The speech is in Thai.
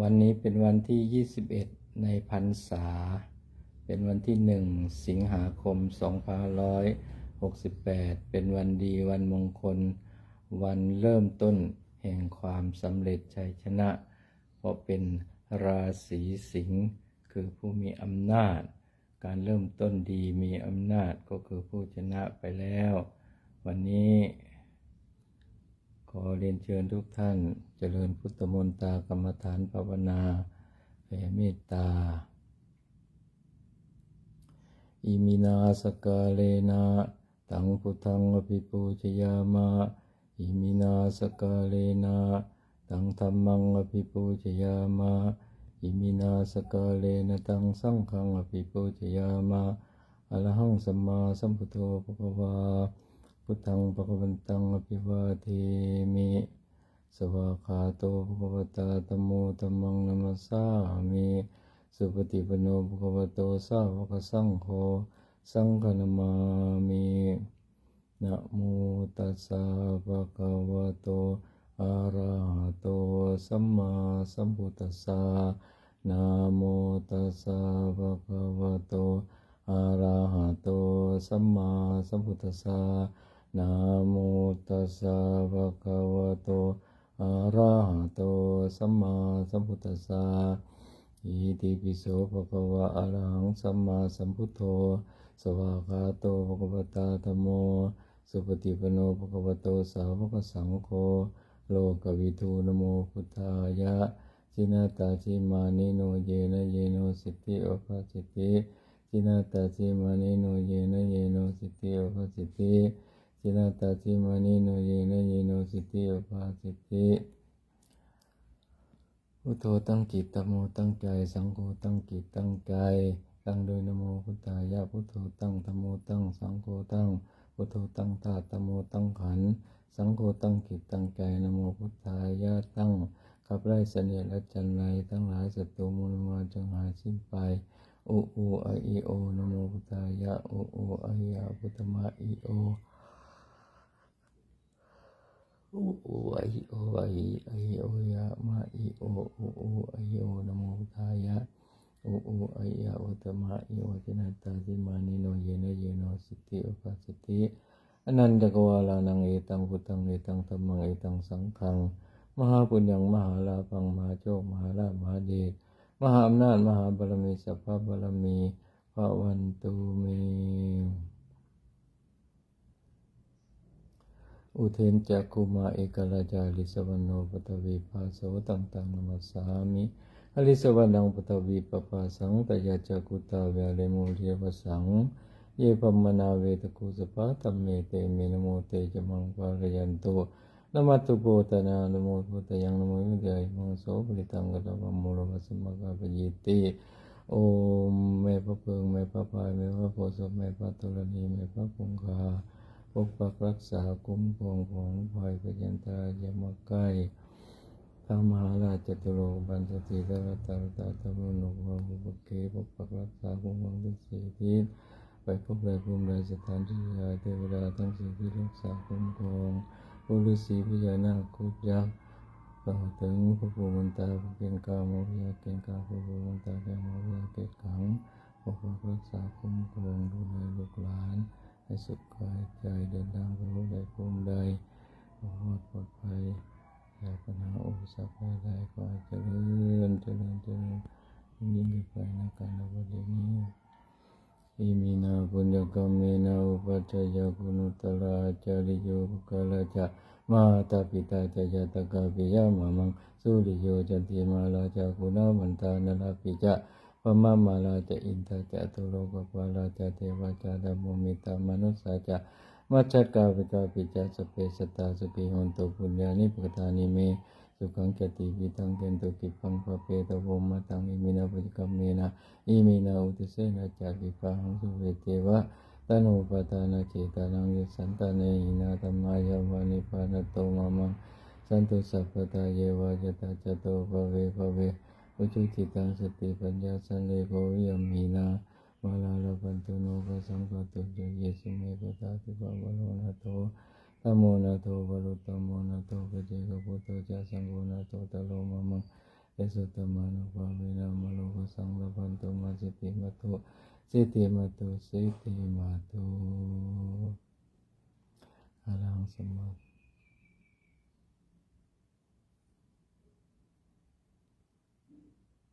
วันนี้เป็นวันที่ 21 ในพรรษา เป็นวันที่หนึ่งสิงหาคม 2568 เป็นวันดีวันมงคล วันเริ่มต้นแห่งความสำเร็จชัยชนะ เพราะเป็นราศีสิงห์คือผู้มีอำนาจ การเริ่มต้นดีมีอำนาจก็คือผู้ชนะไปแล้ว วันนี้ ขอเรียนเชิญทุกท่านเจริญพุทธมนตากรรมฐานภาวนาแผ่เมตตา อิมินาสกาเลนะตังพุทธังอภิปูชยามะ อิมินาสกาเลนะตังธรรมังอภิปูชยามะ อิมินาสกาเลนะตังสังฆังอภิปูชยามะอรหังสัมมาสัมพุทโธภควา พุทธังภควันตังอภิวาเทมิสวากขาโตภควตาธมโมธรรมังนัมสสามิสุปฏิปันโนภควโตสาวกสังโฆสังฆนามามินะโมตัสสะภะคะวะโตอะระหะโตสัมมาสัมพุทธัสสะนะโมตัสสะภะคะวะโตอะระหะโตสัมมาสัมพุทธัสสะ นะโมตัสสะภะคะวะโตอะระหะโตสัมมาสัมพุทธัสสะอิติปิโสภะคะวะอะระหังสัมมาสัมพุทโธสวากาโตภะคะวตาธโม สุปฏิปโนภะคะวะโตสาวกสังโฆโลกวิทูนโมพุทธายะจินาตาจิมานิโนเยนะเยโนสิทธิโอภาสิทธิจินาตาจิมานิโนเยนะเยโนสิทธิโอภาสิทธิ จินาตาจิมานิโนเยนะเยโนสิทธิโอภาสิทธิพุทโธตั้งจิตตโมตั้งใจ สังโฆตั้งจิตตั้งใจตั้งโดยนโมพุทธายะพุทโธตั้งธโมตั้ง สังโฆตั้งพุทโธตั้งธาตุธโมตั้งขันสังโฆตั้งจิตตั้งใจนโมพุทธายะตั้งขับไล่เสนียและจันไรทั้งหลายศัตรูมูลมาจงหายสิ้นไปอุอูไออีโอนโมพุทธายะอุอูไอยะพุทธมาอีโอ อูอูไอโอไอไอโอยะมาอีโอโอูอูไอโอนโมพุทายะอูอูไอยะอุตมะอีโอจนะตาสิมานิโนเยนะเยโนสิทธิอุปาสิทธิอนันตกวาลานังเอตังพุทธังเอตังธรรมังเอตังสังฆังมหาปุญญังมหาลาภังมหาโชคมหาลาภมหาเดชมหาอำนาจมหาบารมีสัพพะบารมีพระวันตุเม อุเทนจักคุมาเอกราจาลิสวรรณโนปตวีภาโสตังตังนมัสสามิอลิสวรรณังปตวีปปาสังตยาจักุตาเวเลมุเรียวสัง เยปัมมนาเวตกุสปะตัมเมเตเมนโมเตจมังปารยันโตนมัตตุโปตนานโมพุตยังนโมยุเดยมังโสปริตังกตวัมมูลวัสมกาปยิติโอมแม่พระเพิงแม่พระพายแม่พระโพธิ์ศพแม่พระธรณีแม่พระคงคา ปกปักรักษาคุ้มครองของภัยพยันตรายอย่ามาใกล้ทางมหาราชจตุโลกบันสติตระตาตาตะมุนุภาภุปเกปกปักรักษาคุ้มครองทุกสิ่งทิศไปพบใดภูมิใดสถานที่ใดเทวดาทั้งสิ่งที่รักษาคุ้มครองปุรุษีพญานาคคุดยักษ์ต่อถึงพระภูมิตาพระเกณฑ์กาโมพิยาเกณฑ์กาพระภูมิตา ให้สุขกายใจเดินทางไปรู้ใดภูมิใดปลอดปลอดภัยจากปัญหาอุปสรรคใดๆก็ให้เจริญเจริญเจริญยิ่งขึ้นไปในการในวันนี้อิมินาปุญญกรรมนาอุปัชยาคุณุตลาจาริโยภกาลาจะมาตาปิตาจะยตกาปิยามามังสุริโยจันติมาลาจะคุณามันตานาลาปิจะ พมะมาลาจะอินทาจะตุโลกปาลาจะเทวาจะดโมมิตามนุสสาจะมัจจกาปิกาปิจะสเปสตาสุปิหนตุปุญญานิปกตานิเมสุขังจติวิทังเตนตุกิปังปะเปตะโวมะตังอิมินาปุจกมเมนะอิมินาอุติเสนะจาริปะหังสุเวเทวะตโนปตานาเจตานังยสันตาเนหินาธรรมายาวานิปานโตมะมังสันตุสัพพตาเยวาจตาจโตภเวภเว อจุจิตังสติปัญญาสันเลโกวิยมีนามาลาลปันตุโนกสังกตุจเยสุเมปตาติปะวโนนาโตตโมนาโตวรุตโมนาโตปเจกปุโตจัสังโกนาโตตโลมะมังเอสุตมานุปาเวนามาโลกสังลาปันตุมาสิติมาโตสิติมาโตสิติมาโตอะลังสมา